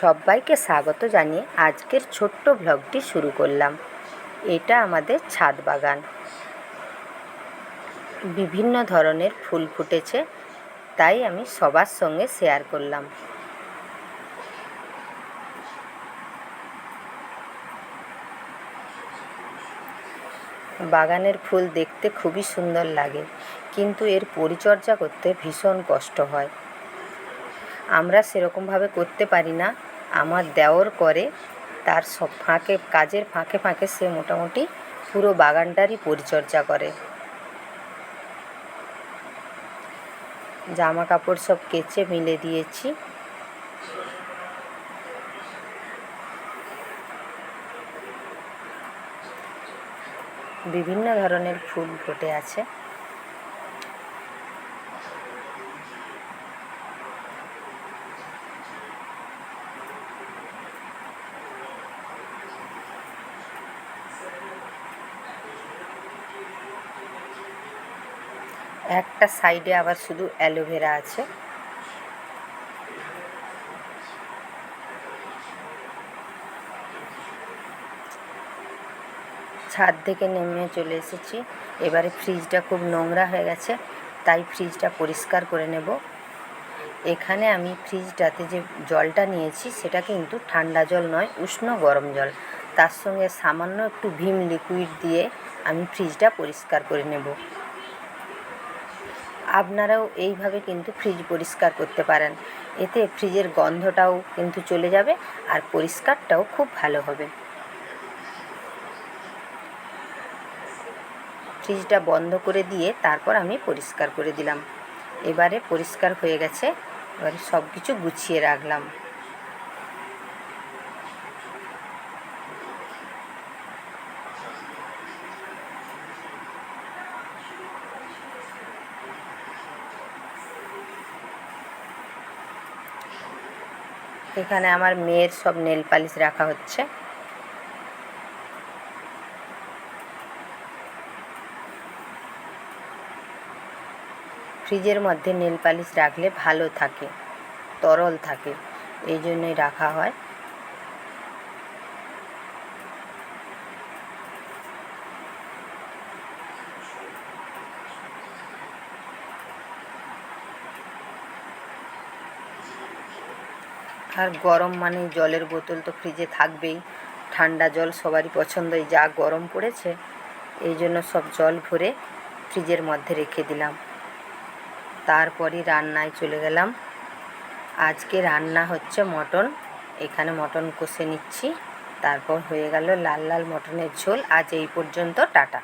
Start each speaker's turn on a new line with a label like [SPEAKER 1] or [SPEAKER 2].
[SPEAKER 1] সব্বাইকে স্বাগত জানিয়ে আজকের ছোট্ট ভ্লগটি শুরু করলাম। এটা আমাদের ছাদ বাগান। বিভিন্ন ধরনের ফুল ফুটেছে, তাই আমি সবার সঙ্গে শেয়ার করলাম। বাগানের ফুল দেখতে খুবই সুন্দর লাগে, কিন্তু এর পরিচর্যা করতে ভীষণ কষ্ট হয়। আমরা সেরকমভাবে করতে পারি না আমার দেওর করে, তার সব ফাঁকে, কাজের ফাঁকে ফাঁকে সে মোটামুটি পুরো বাগানটারই পরিচর্যা করে। জামা কাপড় সব কেচে মিলে দিয়েছি। বিভিন্ন ধরনের ফুল ফুটে আছে। একটা সাইডে আবার শুধু অ্যালোভেরা আছে। ছাদ থেকে নেমে চলে এসেছি। এবারে ফ্রিজটা খুব নোংরা হয়ে গেছে, তাই ফ্রিজটা পরিষ্কার করে নেব। এখানে আমি ফ্রিজটাতে যে জলটা নিয়েছি, সেটা কিন্তু ঠান্ডা জল নয়, উষ্ণ গরম জল। তার সঙ্গে সামান্য একটু ভিম লিকুইড দিয়ে আমি ফ্রিজটা পরিষ্কার করে নেব। আপনারাও এইভাবে কিন্তু ফ্রিজ পরিষ্কার করতে পারেন। এতে ফ্রিজের গন্ধটাও কিন্তু চলে যাবে আর পরিষ্কারটাও খুব ভালো হবে। ফ্রিজটা বন্ধ করে দিয়ে তারপর আমি পরিষ্কার করে দিলাম। এবারে পরিষ্কার হয়ে গেছে। এবারে সব কিছু গুছিয়ে রাখলাম। এখানে আমার মেয়ের সব নেল পালিশ রাখা হচ্ছে। ফ্রিজের মধ্যে নেল পালিশ রাখলে ভালো থাকে, তরল থাকে, এই জন্যই রাখা হয়। আর গরম মানে জলের বোতল তো ফ্রিজে থাকবেই। ঠান্ডা জল সবারই পছন্দই, যা গরম পড়েছে, এই জন্য সব জল ভরে ফ্রিজের মধ্যে রেখে দিলাম। তারপরই রান্নায় চলে গেলাম। আজকে রান্না হচ্ছে মটন। এখানে মটন কষে নিচ্ছি। তারপর হয়ে গেল লাল লাল মটনের ঝোল। আজ এই পর্যন্ত, টাটা।